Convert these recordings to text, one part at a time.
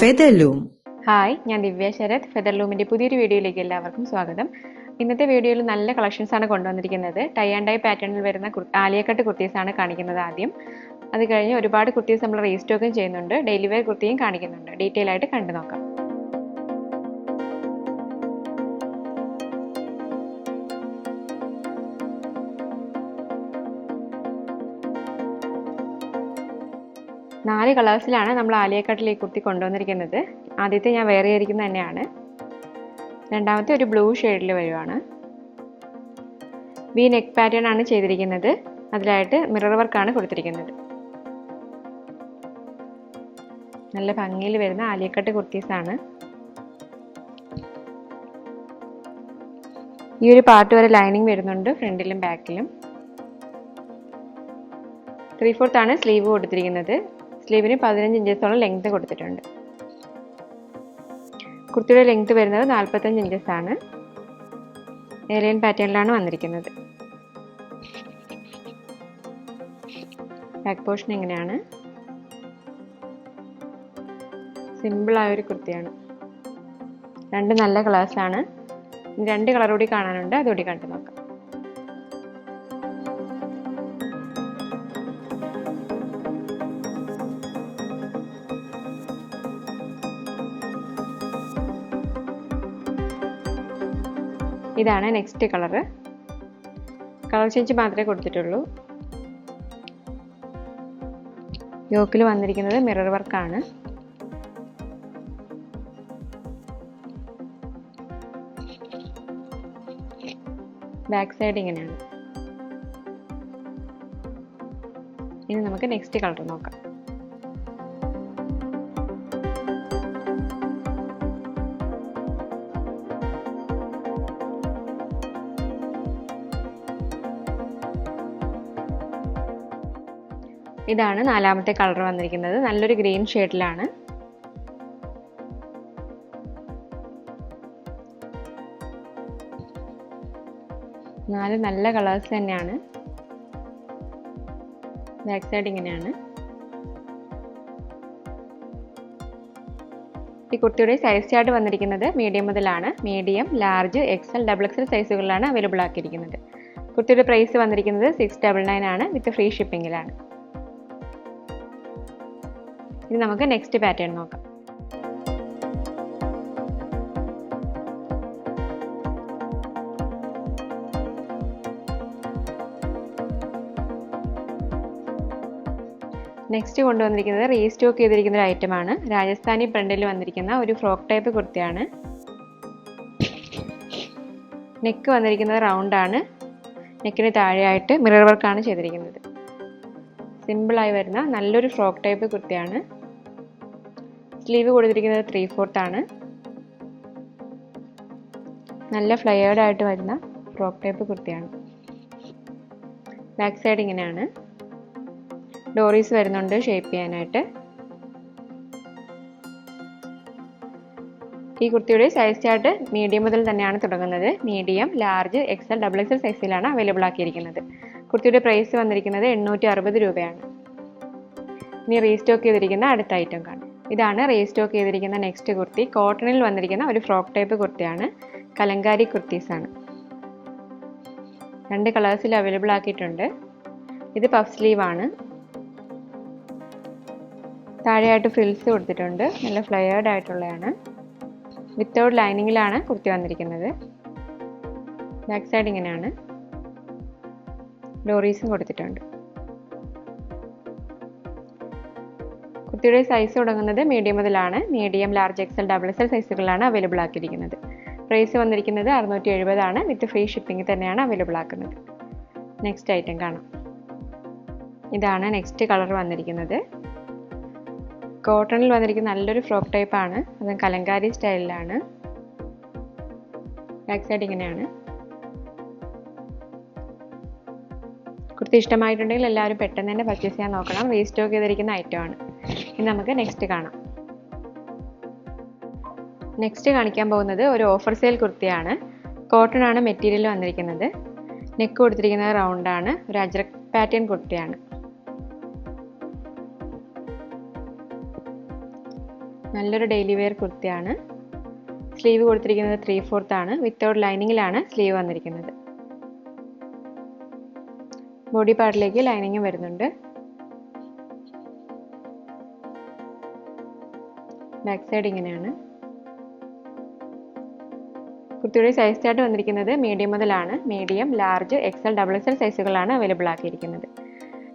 Featherloom. Hi ഞാൻ ദിവ്യ ശരത്. ഫെദർലൂമിന്റെ പുതിയൊരു വീഡിയോയിലേക്ക് എല്ലാവർക്കും സ്വാഗതം. ഇന്നത്തെ വീഡിയോയിൽ നല്ല കളക്ഷൻസ് ആണ് കൊണ്ടുവന്നിരിക്കുന്നത്. ടൈ ആൻഡ് ഡൈ പാറ്റേണിൽ വരുന്ന ആലിയക്കട്ട് കുർത്തീസ് ആണ് കാണിക്കുന്നത് ആദ്യം. അത് കഴിഞ്ഞ് ഒരുപാട് കുർത്തീസ് നമ്മൾ റീസ്റ്റോക്കും ചെയ്യുന്നുണ്ട്. ഡെയിലി വെയർ കുർത്തിയും കാണിക്കുന്നുണ്ട്. ഡീറ്റെയിൽ ആയിട്ട് കണ്ടു നോക്കാം നാല് കളേഴ്സിലാണ് നമ്മൾ ആലിയക്കട്ടിൽ ഈ കുർത്തി കൊണ്ടുവന്നിരിക്കുന്നത്. ആദ്യത്തെ ഞാൻ വേറെ ആയിരിക്കുന്നത് തന്നെയാണ്. രണ്ടാമത്തെ ഒരു ബ്ലൂ ഷെയ്ഡിൽ വരുവാണ്. വി നെക്ക് പാറ്റേൺ ആണ് ചെയ്തിരിക്കുന്നത്. അതിലായിട്ട് മിറർ വർക്കാണ് കൊടുത്തിരിക്കുന്നത്. നല്ല ഭംഗിയിൽ വരുന്ന ആലിയക്കട്ട് കുർത്തീസാണ് ഈ ഒരു പാർട്ട് വരെ ലൈനിങ് വരുന്നുണ്ട് ഫ്രണ്ടിലും ബാക്കിലും. ത്രീ ഫോർത്ത് ആണ് സ്ലീവ് കൊടുത്തിരിക്കുന്നത്. സ്ലീവിന് പതിനഞ്ച് ഇഞ്ചസോളം ലെങ്ത് കൊടുത്തിട്ടുണ്ട്. കുർത്തിയുടെ ലെങ്ത് വരുന്നത് നാൽപ്പത്തഞ്ച് ഇഞ്ചസ് ആണ് ഏലിയൻ പാറ്റേണിലാണ് വന്നിരിക്കുന്നത്. ബാക്ക് പോർഷൻ എങ്ങനെയാണ് സിമ്പിളായ ഒരു കുർത്തിയാണ്. രണ്ട് നല്ല കളേഴ്സാണ് രണ്ട് കളർ കൂടി കാണാനുണ്ട്. അതുകൂടി കണ്ടു നോക്കാം. ഇതാണ് നെക്സ്റ്റ് കളറ് കളർ ചേഞ്ച് മാത്രമേ കൊടുത്തിട്ടുള്ളൂ. യോക്കിൽ വന്നിരിക്കുന്നത് മിറർ വർക്കാണ് ബാക്ക് സൈഡ് ഇങ്ങനെയാണ്. ഇനി നമുക്ക് നെക്സ്റ്റ് കളർ നോക്കാം. ഇതാണ് നാലാമത്തെ കളർ വന്നിരിക്കുന്നത്. നല്ലൊരു ഗ്രീൻ ഷെയ്ഡിലാണ്. നാല് നല്ല കളേഴ്സ് തന്നെയാണ്. ബാക്ക് സൈഡ് ഇങ്ങനെയാണ്. ഈ കുർത്തിയുടെ സൈസ് ചാർട്ട് വന്നിരിക്കുന്നത് മീഡിയം മുതലാണ്. Medium large XL double XL സൈസുകളിലാണ് available ആക്കിയിരിക്കുന്നത്. കുർത്തിയുടെ പ്രൈസ് വന്നിരിക്കുന്നത് സിക്സ് ഡബിൾ നയൻ ആണ്. വിത്ത് ഫ്രീ ഷിപ്പിങ്ങിലാണ് ഇനി നമുക്ക് നെക്സ്റ്റ് പാറ്റേൺ നോക്കാം. നെക്സ്റ്റ് കൊണ്ടുവന്നിരിക്കുന്നത് റീസ്റ്റോക്ക് ചെയ്തിരിക്കുന്ന ഒരു ഐറ്റമാണ് രാജസ്ഥാനി പ്രിന്റിൽ വന്നിരിക്കുന്ന ഒരു ഫ്രോക്ക് ടൈപ്പ് കുർത്തിയാണ്. നെക്ക് വന്നിരിക്കുന്നത് റൗണ്ട് ആണ്. നെക്കിന് താഴെയായിട്ട് മിറർ വർക്കാണ് ചെയ്തിരിക്കുന്നത്. സിമ്പിളായി വരുന്ന നല്ലൊരു ഫ്രോക്ക് ടൈപ്പ് കുർത്തിയാണ്. സ്ലീവ് കൊടുത്തിരിക്കുന്നത് ത്രീ ഫോർത്ത് ആണ്. നല്ല ഫ്ലയേർഡ് ആയിട്ട് വരുന്ന ഫ്രോക്ക് ടൈപ്പ് കുർത്തിയാണ്. ബാക്ക് സൈഡ് ഇങ്ങനെയാണ്. ഡോറീസ് വരുന്നുണ്ട് ഷേപ്പ് ചെയ്യാനായിട്ട്. ഈ കുർത്തിയുടെ സൈസ് ചാർട്ട് മീഡിയം മുതൽ തന്നെയാണ് തുടങ്ങുന്നത്. Medium large XL double XL സൈസിലാണ് അവൈലബിൾ ആക്കിയിരിക്കുന്നത്. കുർത്തിയുടെ പ്രൈസ് വന്നിരിക്കുന്നത് എണ്ണൂറ്റി അറുപത് രൂപയാണ്. ഇനി റീസ്റ്റോക്ക് ചെയ്തിരിക്കുന്ന അടുത്ത ഐറ്റം കാണാം. ഇതാണ് റീസ്റ്റോക്ക് ചെയ്തിരിക്കുന്ന നെക്സ്റ്റ് കുർത്തി. കോട്ടണിൽ വന്നിരിക്കുന്ന ഒരു ഫ്രോക്ക് ടൈപ്പ് കുർത്തിയാണ്. കലങ്കാരി കുർത്തീസാണ് രണ്ട് കളേഴ്സിൽ അവൈലബിൾ ആക്കിയിട്ടുണ്ട്. ഇത് പഫ് സ്ലീവ് ആണ്. താഴെയായിട്ട് ഫ്രിൽസ് കൊടുത്തിട്ടുണ്ട്. നല്ല ഫ്ലയേർഡ് ആയിട്ടുള്ളതാണ് വിത്തൗട്ട് ലൈനിങ്ങിലാണ് കുർത്തി വന്നിരിക്കുന്നത്. ബാക്ക് സൈഡ് ഇങ്ങനെയാണ്. ഡോറീസും കൊടുത്തിട്ടുണ്ട്. കുർത്തിയുടെ സൈസ് തുടങ്ങുന്നത് മീഡിയം മുതലാണ്. Medium large XL double XL സൈസുകളാണ് available ആക്കിയിരിക്കുന്നത്. പ്രൈസ് വന്നിരിക്കുന്നത് അറുന്നൂറ്റി എഴുപതാണ് വിത്ത് ഫ്രീ ഷിപ്പിംഗ് തന്നെയാണ് അവൈലബിൾ ആക്കുന്നത്. നെക്സ്റ്റ് ഐറ്റം കാണാം. ഇതാണ് നെക്സ്റ്റ് കളർ വന്നിരിക്കുന്നത്. കോട്ടണിൽ വന്നിരിക്കുന്ന നല്ലൊരു ഫ്രോക്ക് ടൈപ്പ് ആണ്. അത് കലങ്കാരി സ്റ്റൈലിലാണ് ബാക്ക് സൈഡ് ഇങ്ങനെയാണ്. കുർത്തി ഇഷ്ടമായിട്ടുണ്ടെങ്കിൽ എല്ലാവരും പെട്ടെന്ന് തന്നെ പർച്ചേസ് ചെയ്യാൻ നോക്കണം. റീസ്റ്റോക്ക് ചെയ്തിരിക്കുന്ന ഐറ്റം ആണ്. ഇനി നമുക്ക് നെക്സ്റ്റ് കാണാം. നെക്സ്റ്റ് കാണിക്കാൻ പോകുന്നത് ഒരു ഓഫർ സെയിൽ കുർത്തിയാണ്. കോട്ടൺ ആണ് മെറ്റീരിയൽ വന്നിരിക്കുന്നത്. നെക്ക് കൊടുത്തിരിക്കുന്നത് റൗണ്ടാണ് ഒരു അജ്രക് പാറ്റേൺ കുർത്തിയാണ്. നല്ലൊരു ഡെയിലി വെയർ കുർത്തിയാണ്. സ്ലീവ് കൊടുത്തിരിക്കുന്നത് ത്രീ ഫോർത്ത് ആണ് വിത്തൗട്ട് ലൈനിങ്ങിലാണ് സ്ലീവ് വന്നിരിക്കുന്നത്. ബോഡി പാർട്ടിലേക്ക് ലൈനിങ്ങും വരുന്നുണ്ട്. ബാക്ക് സൈഡ് ഇങ്ങനെയാണ്. കുർത്തിയുടെ സൈസ് ചാർട്ട് വന്നിരിക്കുന്നത് മീഡിയം മുതലാണ്. Medium large XL double XL സൈസുകളാണ് available ആക്കിയിരിക്കുന്നത്.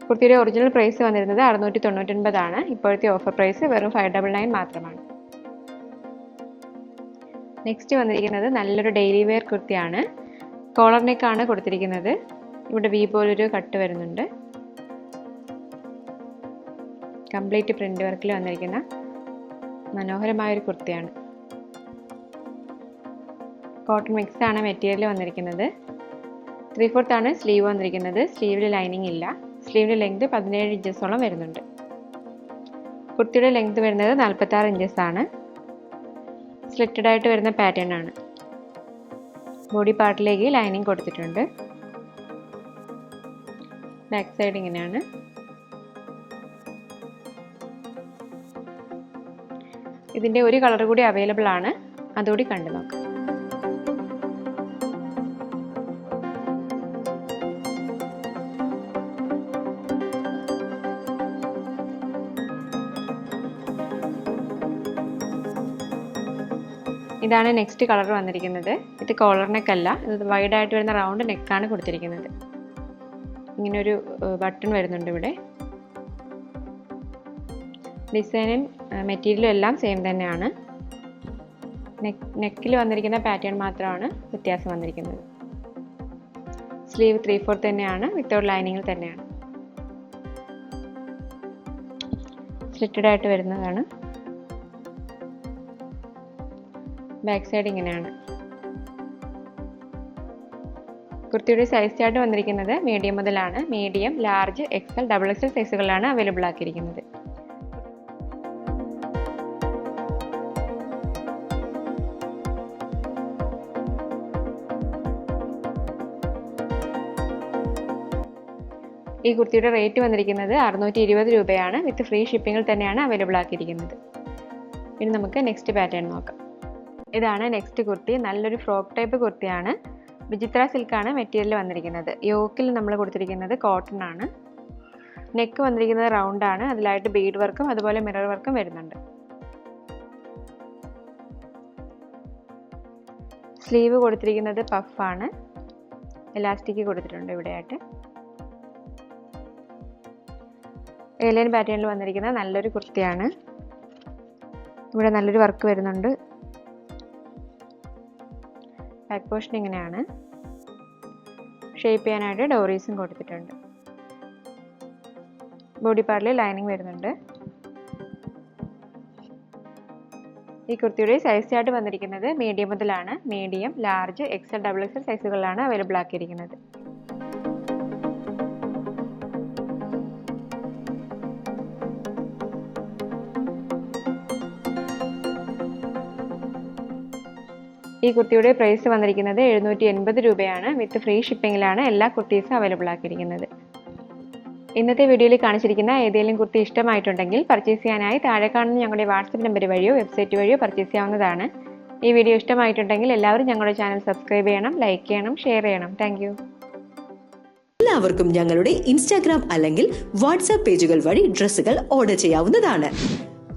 കുർത്തിയുടെ ഒറിജിനൽ പ്രൈസ് വന്നിരുന്നത് അറുന്നൂറ്റി തൊണ്ണൂറ്റൊൻപതാണ് ഇപ്പോഴത്തെ ഓഫർ പ്രൈസ് വെറും ഫൈവ് ഡബിൾ നയൻ മാത്രമാണ്. നെക്സ്റ്റ് വന്നിരിക്കുന്നത് നല്ലൊരു ഡെയിലി വെയർ കുർത്തിയാണ്. കോളർ നെക്കാണ് കൊടുത്തിരിക്കുന്നത്. ഇവിടെ വി പോലൊരു കട്ട് വരുന്നുണ്ട്. കംപ്ലീറ്റ് പ്രിന്റ് വർക്കിൽ വന്നിരിക്കുന്ന മനോഹരമായൊരു കുർത്തിയാണ്. കോട്ടൺ മിക്സ് ആണ് മെറ്റീരിയൽ വന്നിരിക്കുന്നത്. ത്രീ ഫോർത്ത് ആണ് സ്ലീവ് വന്നിരിക്കുന്നത്. സ്ലീവിൽ ലൈനിങ് ഇല്ല. സ്ലീവിന്റെ ലെങ്ത് പതിനേഴ് ഇഞ്ചസോളം വരുന്നുണ്ട്. കുർത്തിയുടെ ലെങ്ത് വരുന്നത് നാൽപ്പത്താറ് ഇഞ്ചസ് ആണ്. സ്ലിറ്റഡ് ആയിട്ട് വരുന്ന പാറ്റേൺ ആണ്. ബോഡി പാർട്ടിലേക്ക് ലൈനിങ് കൊടുത്തിട്ടുണ്ട്. ബാക്ക് സൈഡ് ഇങ്ങനെയാണ്. ഇതിന്റെ ഒരു കളർ കൂടി അവൈലബിൾ ആണ്. അതുകൂടി കണ്ടു നോക്കാം. ഇതാണ് നെക്സ്റ്റ് കളർ വന്നിരിക്കുന്നത്. ഇത് കോളർ നെക്ക് അല്ല. ഇത് വൈഡായിട്ട് വരുന്ന റൗണ്ട് നെക്കാണ് കൊടുത്തിരിക്കുന്നത്. ഇങ്ങനൊരു ബട്ടൺ വരുന്നുണ്ട് ഇവിടെ. ഡിസൈനും മെറ്റീരിയലും എല്ലാം സെയിം തന്നെയാണ്. നെക്ക് നെക്കിൽ വന്നിരിക്കുന്ന പാറ്റേൺ മാത്രമാണ് വ്യത്യാസം വന്നിരിക്കുന്നത്. സ്ലീവ് ത്രീ ഫോർ തന്നെയാണ് വിത്തൗട്ട് ലൈനിങ്ങിൽ തന്നെയാണ്. സ്ലിറ്റഡ് ആയിട്ട് വരുന്നതാണ്. ബാക്ക് സൈഡ് ഇങ്ങനെയാണ്. കുർത്തിയുടെ സൈസ് ചാർട്ട് വന്നിരിക്കുന്നത് മീഡിയം മുതലാണ്. Medium large XL double XL സൈസുകളാണ് available ആക്കിയിരിക്കുന്നത്. ഈ കുർത്തിയുടെ റേറ്റ് വന്നിരിക്കുന്നത് അറുന്നൂറ്റി ഇരുപത് രൂപയാണ്. വിത്ത് ഫ്രീ ഷിപ്പിങ്ങിൽ തന്നെയാണ് അവൈലബിൾ ആക്കിയിരിക്കുന്നത്. ഇനി നമുക്ക് നെക്സ്റ്റ് പാറ്റേൺ നോക്കാം. ഇതാണ് നെക്സ്റ്റ് കുർത്തി. നല്ലൊരു ഫ്രോക്ക് ടൈപ്പ് കുർത്തിയാണ്. വിചിത്ര സിൽക്കാണ് മെറ്റീരിയൽ വന്നിരിക്കുന്നത്. യോക്കിൽ നമ്മൾ കൊടുത്തിരിക്കുന്നത് കോട്ടൺ ആണ്. നെക്ക് വന്നിരിക്കുന്നത് റൗണ്ട് ആണ്. അതിലായിട്ട് ബീഡ് വർക്കും അതുപോലെ മിറർ വർക്കും വരുന്നുണ്ട്. സ്ലീവ് കൊടുത്തിരിക്കുന്നത് പഫാണ് എലാസ്റ്റിക് കൊടുത്തിട്ടുണ്ട് ഇവിടെയായിട്ട്. ഏലിയൻ പാറ്റേണിൽ വന്നിരിക്കുന്ന നല്ലൊരു കുർത്തിയാണ്. ഇവിടെ നല്ലൊരു വർക്ക് വരുന്നുണ്ട്. ബാക്ക് പോർഷൻ ഇങ്ങനെയാണ്. ഷേപ്പ് ചെയ്യാനായിട്ട് ഡോറീസും കൊടുത്തിട്ടുണ്ട്. ബോഡി പാർട്ടിൽ ലൈനിങ് വരുന്നുണ്ട്. ഈ കുർത്തിയുടെ സൈസ് ചാർട്ട് വന്നിരിക്കുന്നത് മീഡിയം മുതലാണ്. Medium large XL double XL സൈസുകളിലാണ് available ആക്കിയിരിക്കുന്നത്. ഈ കുർത്തിയുടെ പ്രൈസ് വന്നിരിക്കുന്നത് എഴുന്നൂറ്റി എൺപത് രൂപയാണ് വിത്ത് ഫ്രീ ഷിപ്പിങ്ങിലാണ് എല്ലാ കുർത്തീസും അവൈലബിൾ ആക്കിയിരിക്കുന്നത്. ഇന്നത്തെ വീഡിയോയിൽ കാണിച്ചിരിക്കുന്ന ഏതെങ്കിലും കുർത്തി ഇഷ്ടമായിട്ടുണ്ടെങ്കിൽ പർച്ചേസ് ചെയ്യാനായി താഴെ കാണുന്ന ഞങ്ങളുടെ വാട്സപ്പ് നമ്പർ വഴിയോ വെബ്സൈറ്റ് വഴിയോ പർച്ചേസ് ചെയ്യാവുന്നതാണ്. ഈ വീഡിയോ ഇഷ്ടമായിട്ടുണ്ടെങ്കിൽ എല്ലാവരും ഞങ്ങളുടെ ചാനൽ സബ്സ്ക്രൈബ് ചെയ്യണം ലൈക്ക് ചെയ്യണം ഷെയർ ചെയ്യണം. താങ്ക് എല്ലാവർക്കും ഞങ്ങളുടെ ഇൻസ്റ്റാഗ്രാം അല്ലെങ്കിൽ വാട്സാപ്പ് പേജുകൾ വഴി ഡ്രസ്സുകൾ ഓർഡർ ചെയ്യാവുന്നതാണ്.